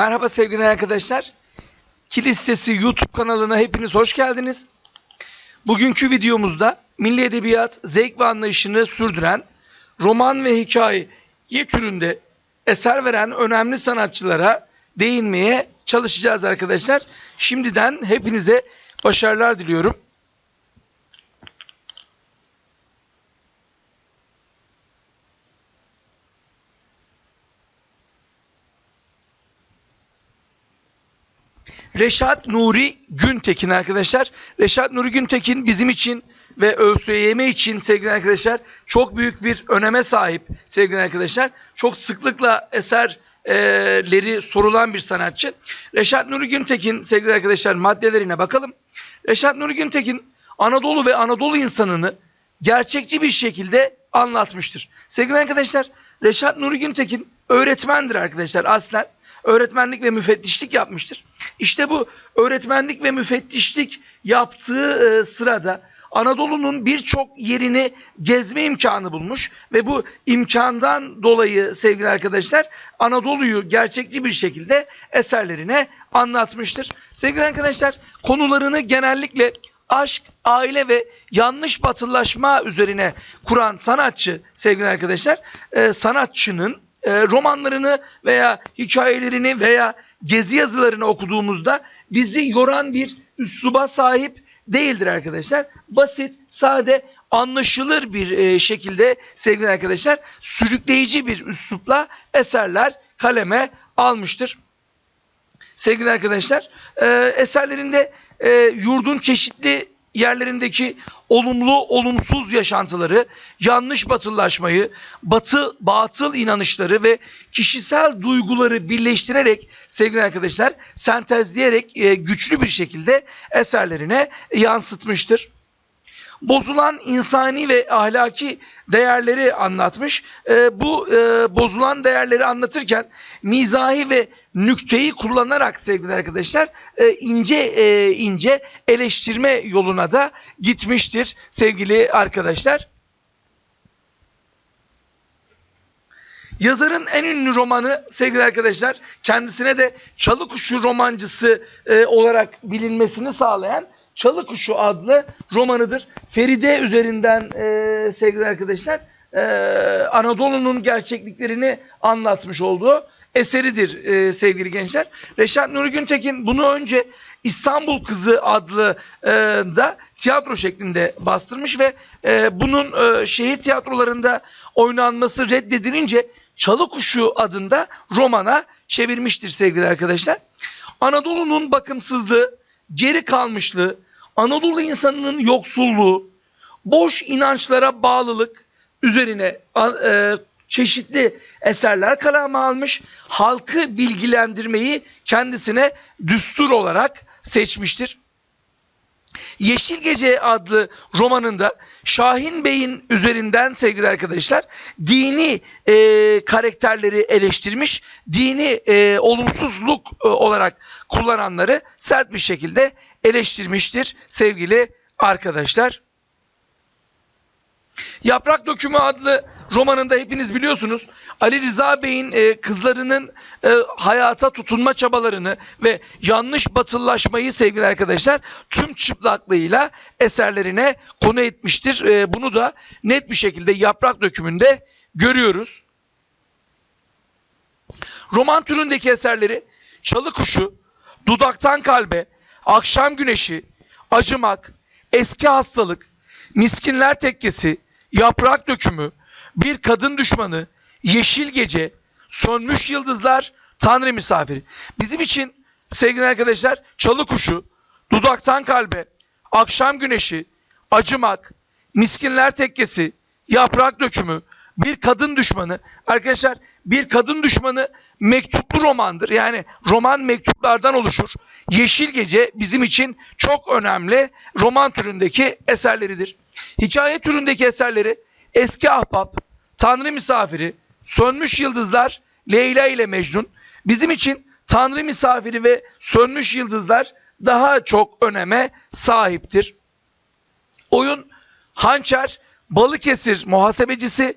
Merhaba sevgili arkadaşlar. Kilis Sesi YouTube kanalına hepiniz hoş geldiniz. Bugünkü videomuzda milli edebiyat zevk ve anlayışını sürdüren roman ve hikaye türünde eser veren önemli sanatçılara değinmeye çalışacağız arkadaşlar. Şimdiden hepinize başarılar diliyorum. Reşat Nuri Güntekin arkadaşlar. Reşat Nuri Güntekin bizim için ve ÖSYM için sevgili arkadaşlar çok büyük bir öneme sahip sevgili arkadaşlar. Çok sıklıkla eserleri sorulan bir sanatçı. Reşat Nuri Güntekin sevgili arkadaşlar maddelerine bakalım. Reşat Nuri Güntekin Anadolu ve Anadolu insanını gerçekçi bir şekilde anlatmıştır. Sevgili arkadaşlar Reşat Nuri Güntekin öğretmendir arkadaşlar aslen öğretmenlik ve müfettişlik yapmıştır. İşte bu öğretmenlik ve müfettişlik yaptığı e, sırada Anadolu'nun birçok yerini gezme imkanı bulmuş ve bu imkandan dolayı sevgili arkadaşlar Anadolu'yu gerçekçi bir şekilde eserlerine anlatmıştır. Sevgili arkadaşlar konularını genellikle aşk, aile ve yanlış batılılaşma üzerine kuran sanatçı sevgili arkadaşlar e, sanatçının e, romanlarını veya hikayelerini veya gezi yazılarını okuduğumuzda bizi yoran bir üsluba sahip değildir arkadaşlar. Basit, sade, anlaşılır bir e, şekilde sevgili arkadaşlar sürükleyici bir üslupla eserler kaleme almıştır. Sevgili arkadaşlar e, eserlerinde e, yurdun çeşitli yerlerindeki olumlu olumsuz yaşantıları, yanlış batıllaşmayı, batı batıl inanışları ve kişisel duyguları birleştirerek sevgili arkadaşlar sentezleyerek e, güçlü bir şekilde eserlerine yansıtmıştır bozulan insani ve ahlaki değerleri anlatmış. E, bu e, bozulan değerleri anlatırken mizahi ve nükteyi kullanarak sevgili arkadaşlar e, ince e, ince eleştirme yoluna da gitmiştir sevgili arkadaşlar. Yazarın en ünlü romanı sevgili arkadaşlar kendisine de Çalı Kuşu romancısı e, olarak bilinmesini sağlayan Çalı Kuşu adlı romanıdır. Feride üzerinden sevgili arkadaşlar Anadolu'nun gerçekliklerini anlatmış olduğu eseridir e, sevgili gençler. Reşat Nuri Güntekin bunu önce İstanbul Kızı adlı e, da tiyatro şeklinde bastırmış ve e, bunun e, şehir tiyatrolarında oynanması reddedilince Çalı Kuşu adında romana çevirmiştir sevgili arkadaşlar. Anadolu'nun bakımsızlığı, geri kalmışlığı, Anadolu insanının yoksulluğu, boş inançlara bağlılık üzerine e, çeşitli eserler kaleme almış. Halkı bilgilendirmeyi kendisine düstur olarak seçmiştir. Yeşil Gece adlı romanında Şahin Bey'in üzerinden sevgili arkadaşlar dini e, karakterleri eleştirmiş, dini e, olumsuzluk e, olarak kullananları sert bir şekilde eleştirmiştir sevgili arkadaşlar. Yaprak Dökümü adlı romanında hepiniz biliyorsunuz Ali Rıza Bey'in e, kızlarının e, hayata tutunma çabalarını ve yanlış batıllaşmayı sevgili arkadaşlar tüm çıplaklığıyla eserlerine konu etmiştir. E, bunu da net bir şekilde Yaprak Dökümü'nde görüyoruz. Roman türündeki eserleri Çalı Kuşu, Dudaktan Kalbe, Akşam Güneşi, Acımak, Eski Hastalık, Miskinler Tekkesi, Yaprak Dökümü, Bir Kadın Düşmanı, Yeşil Gece, Sönmüş Yıldızlar, Tanrı Misafiri. Bizim için sevgili arkadaşlar Çalı Kuşu, Dudaktan Kalbe, Akşam Güneşi, Acımak, Miskinler Tekkesi, Yaprak Dökümü, Bir Kadın Düşmanı. Arkadaşlar bir kadın düşmanı mektuplu romandır. Yani roman mektuplardan oluşur. Yeşil Gece bizim için çok önemli roman türündeki eserleridir. Hikaye türündeki eserleri Eski Ahbap, Tanrı Misafiri, Sönmüş Yıldızlar, Leyla ile Mecnun. Bizim için Tanrı Misafiri ve Sönmüş Yıldızlar daha çok öneme sahiptir. Oyun Hançer, Balıkesir Muhasebecisi,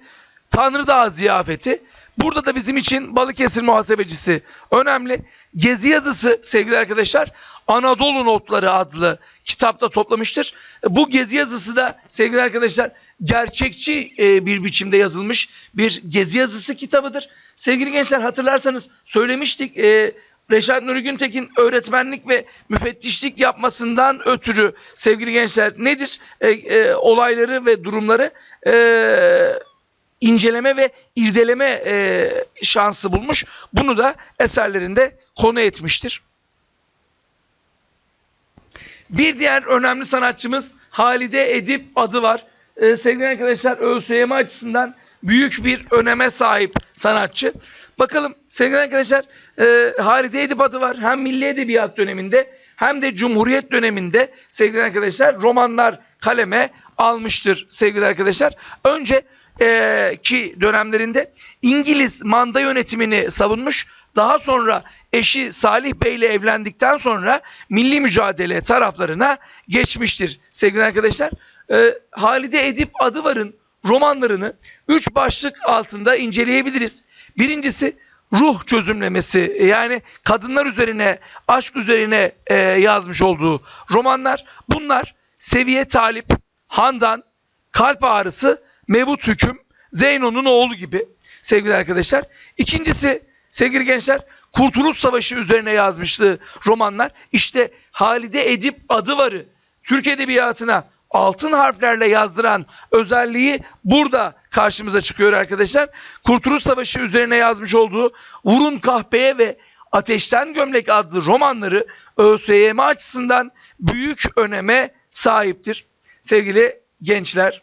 Tanrı Dağı Ziyafeti, Burada da bizim için Balıkesir muhasebecisi önemli. Gezi yazısı sevgili arkadaşlar Anadolu Notları adlı kitapta toplamıştır. Bu gezi yazısı da sevgili arkadaşlar gerçekçi e, bir biçimde yazılmış bir gezi yazısı kitabıdır. Sevgili gençler hatırlarsanız söylemiştik e, Reşat Nuri Güntekin öğretmenlik ve müfettişlik yapmasından ötürü sevgili gençler nedir? E, olayları ve durumları e, inceleme ve irdeleme e, şansı bulmuş. Bunu da eserlerinde konu etmiştir. Bir diğer önemli sanatçımız Halide Edip adı var. Ee, sevgili arkadaşlar ÖSYM açısından büyük bir öneme sahip sanatçı. Bakalım sevgili arkadaşlar e, Halide Edip adı var. Hem Milli Edebiyat döneminde hem de Cumhuriyet döneminde sevgili arkadaşlar romanlar kaleme almıştır sevgili arkadaşlar. Önce e, ki dönemlerinde İngiliz manda yönetimini savunmuş. Daha sonra eşi Salih Bey ile evlendikten sonra milli mücadele taraflarına geçmiştir sevgili arkadaşlar. E, Halide Edip Adıvar'ın romanlarını üç başlık altında inceleyebiliriz. Birincisi ruh çözümlemesi yani kadınlar üzerine aşk üzerine e, yazmış olduğu romanlar. Bunlar Seviye Talip, Handan, Kalp Ağrısı, Mevut Hüküm, Zeyno'nun oğlu gibi sevgili arkadaşlar. İkincisi sevgili gençler Kurtuluş Savaşı üzerine yazmıştı romanlar. İşte Halide Edip Adıvar'ı Türk Edebiyatı'na altın harflerle yazdıran özelliği burada karşımıza çıkıyor arkadaşlar. Kurtuluş Savaşı üzerine yazmış olduğu Vurun Kahpeye ve Ateşten Gömlek adlı romanları ÖSYM açısından büyük öneme sahiptir. Sevgili gençler.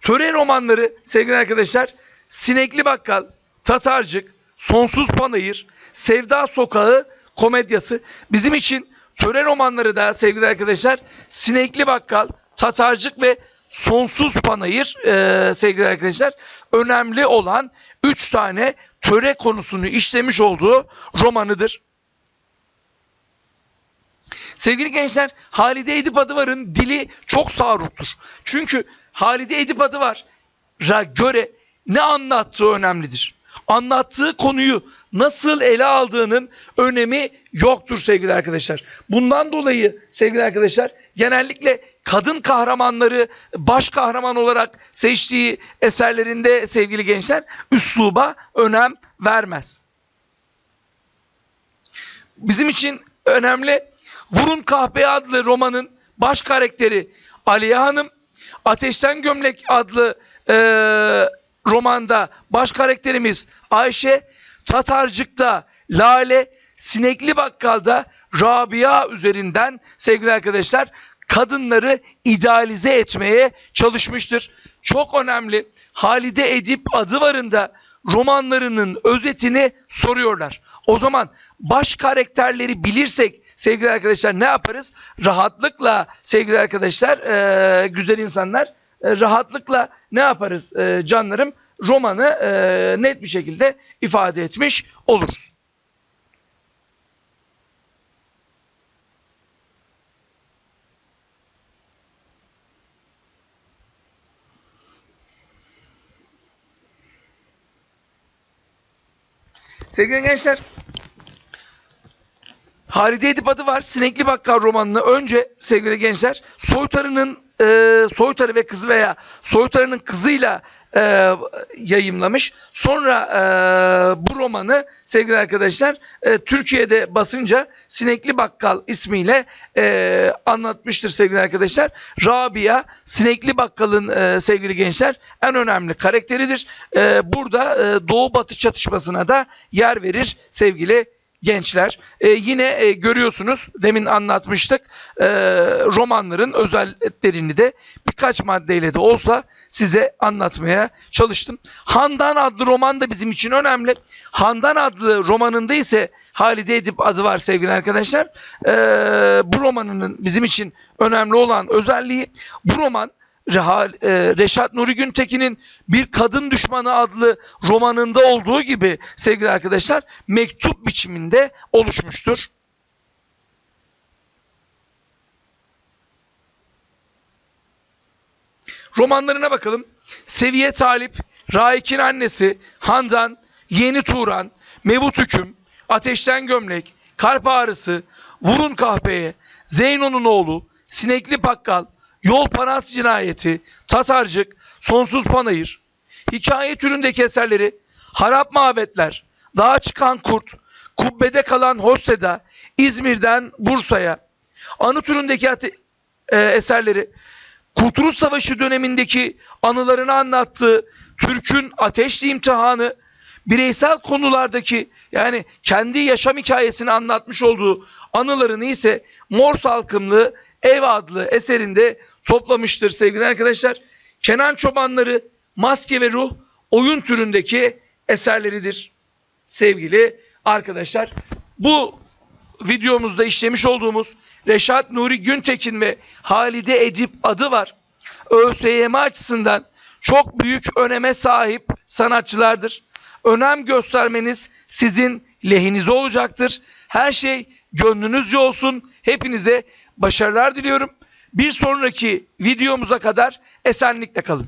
Töre romanları sevgili arkadaşlar Sinekli Bakkal, Tatarcık, Sonsuz Panayır, Sevda Sokağı komedyası bizim için töre romanları da sevgili arkadaşlar Sinekli Bakkal, Tatarcık ve Sonsuz Panayır e, sevgili arkadaşlar önemli olan 3 tane töre konusunu işlemiş olduğu romanıdır. Sevgili gençler Halide Edip Adıvar'ın dili çok sağruktur. Çünkü Halide Edip Adıvar'a göre ne anlattığı önemlidir. Anlattığı konuyu nasıl ele aldığının önemi yoktur sevgili arkadaşlar. Bundan dolayı sevgili arkadaşlar genellikle kadın kahramanları baş kahraman olarak seçtiği eserlerinde sevgili gençler üsluba önem vermez. Bizim için önemli Vurun Kahpe adlı romanın baş karakteri Aliye Hanım, Ateşten Gömlek adlı e, romanda baş karakterimiz Ayşe, Tatarcık'ta Lale, Sinekli Bakkal'da Rabia üzerinden sevgili arkadaşlar kadınları idealize etmeye çalışmıştır. Çok önemli. Halide Edip adı varında romanlarının özetini soruyorlar. O zaman baş karakterleri bilirsek sevgili arkadaşlar ne yaparız? Rahatlıkla sevgili arkadaşlar e, güzel insanlar e, rahatlıkla ne yaparız e, canlarım? Romanı e, net bir şekilde ifade etmiş oluruz. Sevgili gençler, Halide Edip adı var. Sinekli Bakkal romanını önce sevgili gençler Soytarı'nın e, Soytarı ve kızı veya Soytarı'nın kızıyla e, yayımlamış. Sonra e, bu romanı sevgili arkadaşlar e, Türkiye'de basınca Sinekli Bakkal ismiyle e, anlatmıştır sevgili arkadaşlar. Rabia Sinekli Bakkal'ın e, sevgili gençler en önemli karakteridir. E, burada e, Doğu Batı çatışmasına da yer verir sevgili gençler. E, yine e, görüyorsunuz demin anlatmıştık e, romanların özelliklerini de birkaç maddeyle de olsa size anlatmaya çalıştım. Handan adlı roman da bizim için önemli. Handan adlı romanında ise Halide Edip adı var sevgili arkadaşlar. E, bu romanının bizim için önemli olan özelliği bu roman Reşat Nuri Güntekin'in Bir Kadın Düşmanı adlı romanında olduğu gibi sevgili arkadaşlar mektup biçiminde oluşmuştur. romanlarına bakalım. Seviye Talip, Raik'in annesi, Handan, Yeni Turan, Mevut Hüküm, Ateşten Gömlek, Kalp Ağrısı, Vurun Kahpeye, Zeyno'nun oğlu, Sinekli Pakkal, Yol Panas Cinayeti, Tasarcık, Sonsuz Panayır, hikaye türündeki eserleri Harap Mabetler, Dağa Çıkan Kurt, Kubbede Kalan Hosseda, İzmir'den Bursa'ya, anı türündeki e, eserleri Kurtuluş Savaşı dönemindeki anılarını anlattığı Türk'ün Ateşli İmtihanı, bireysel konulardaki yani kendi yaşam hikayesini anlatmış olduğu anılarını ise Mor Salkımlı Ev adlı eserinde toplamıştır sevgili arkadaşlar. Kenan Çobanları Maske ve Ruh oyun türündeki eserleridir sevgili arkadaşlar. Bu videomuzda işlemiş olduğumuz Reşat Nuri Güntekin ve Halide Edip adı var. ÖSYM açısından çok büyük öneme sahip sanatçılardır. Önem göstermeniz sizin lehinize olacaktır. Her şey gönlünüzce olsun. Hepinize başarılar diliyorum. Bir sonraki videomuza kadar esenlikle kalın.